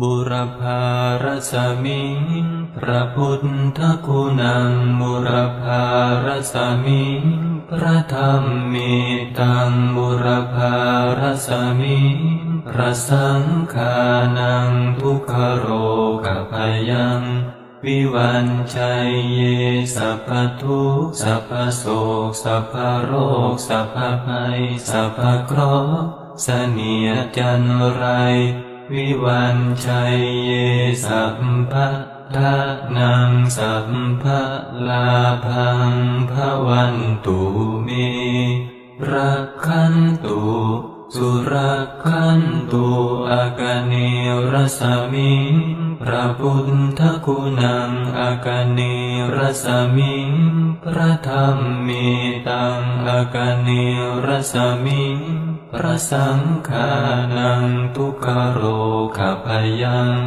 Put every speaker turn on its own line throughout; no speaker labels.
บุรพารสมิงพระพุทธคุณังบุรพารสมิงพระธรรมมีตังบุรพารสมิงพระสังฆานังทุกขโรกพยังวิวันชัยเยสัพพทุกสัพพโศกสัพพโรคสัพพภัยสัพพเคราะห์เสนียจันไร วิวันชัยเยสัพพะทานังสัพพะลาพังภวันตุเมรักขันตุ สุรักขันตุอากเนรสมิงพระพุทธคุณังอากเนรสมิงพระธรรมมีตังอากเนรสมิงพระสังฆานังทุกขโรขพยัง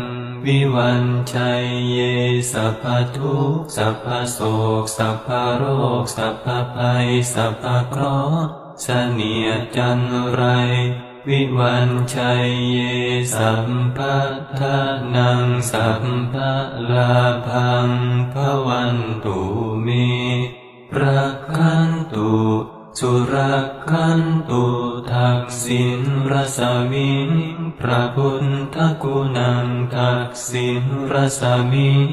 วิวันชัยเยสัพพทุกสัพพโศกสัพพโรคสัพพภัยสัพพเคราะห์ เสนียจันไร วิวันชัยเยสัมปะทานังสัมปะลาพังภวันตุเมรักขันตุสุรักขันตุทักษิณรสมิงพระพุทธกุณังทักษิณรสมิง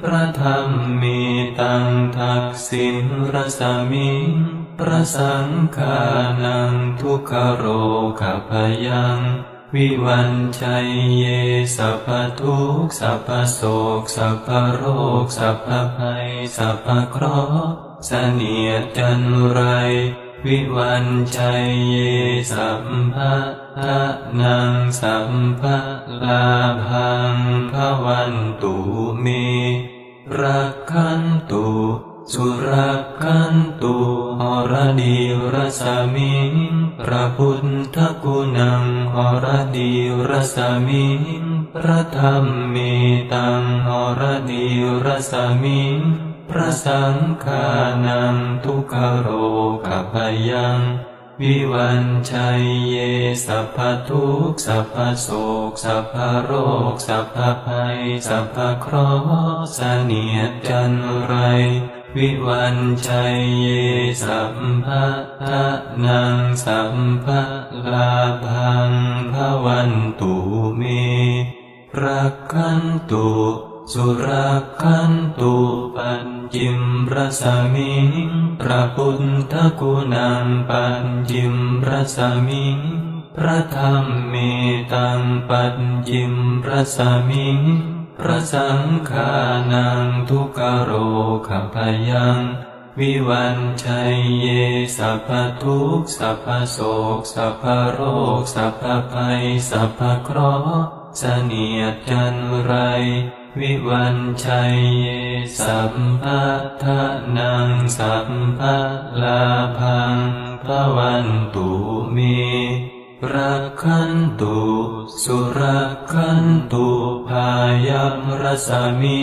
พระธรรมมีตังทักษิณรสมิง พระสังฆานังทุกขโรขพยัง วิวันชัยเยสัพพทุกสัพพโศกสัพพโรคสัพพภัยสัพพเคราะห์เสนียดจันไร วิวันชัยเยสัมภะทะนังสัมภะลาพังภวันตุเมรักขันตุ สุรักันตุหรดีรสมิงพระพุทธกุณังหรดีรสมิงพระธรรมมีตังหรดีรสมิงพระสังฆานังทุกขโรขพยังวิวันชัยเยสัพพทุกสัพพโศกสัพพโรคสัพพภัยสัพพเคราะห์เสนียดจันไร วิวันชัยเยสัมภะทะนังสัมภะลาพังภวันตุเมรักขันตุสุรักขันตุปัญจิมรสมิงพระพุทธคุณังปัญจิมรสมิงพระธรรมมีตังปัญจิมรสมิง พระสังฆานังทุกขโรขพยัง วิวันชัยเยสัพพทุกสัพพโศกสัพพโรคสัพพภัยสัพพเคราะห์เสนียดจันไร วิวันชัยเยสัมภะทะนังสัมภะลาพังภวันตุเม รักขันตุสุรักขันตุพายัมรสมิ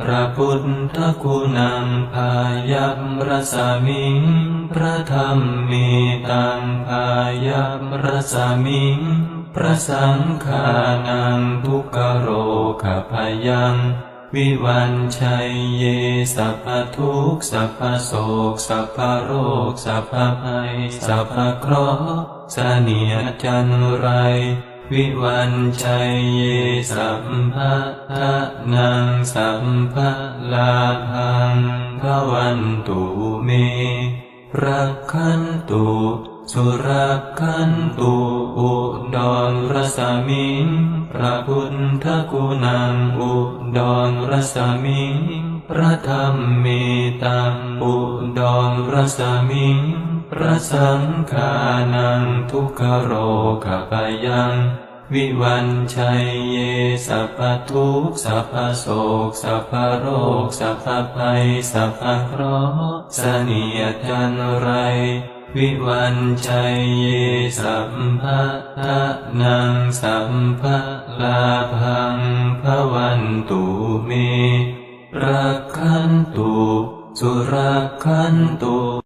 พระพุทธคุณังพายัมรสมิพระธรรมมีตังพายัมรสมิพระสังฆานังทุกขโรขพยัง วิวันชัยเยสัพพทุกสัพพโศกสัพพโรคสัพพภัยสัพพเคราะห์เสนียจันไร วิวันชัยเยสัมภะทะนังสัมภะลาพังภวันตุเมรักขันตุสุรักขันตุอุดรรสมิงพระพุทธกุณังอุ ดรรสมิงพระธรรมมีตังอุดรรสมิงพระสังฆานังทุกขโรขพยังวิวันชัยเยสัพพทุกสัพพโศกสัพพโรคสัพพภัยสัพพเคราะห์เสนียจันไร วิวันชัยเยสัมภะทะนังสัมภะลาภังภวันตุเมรักขันตุสุรักขันตุ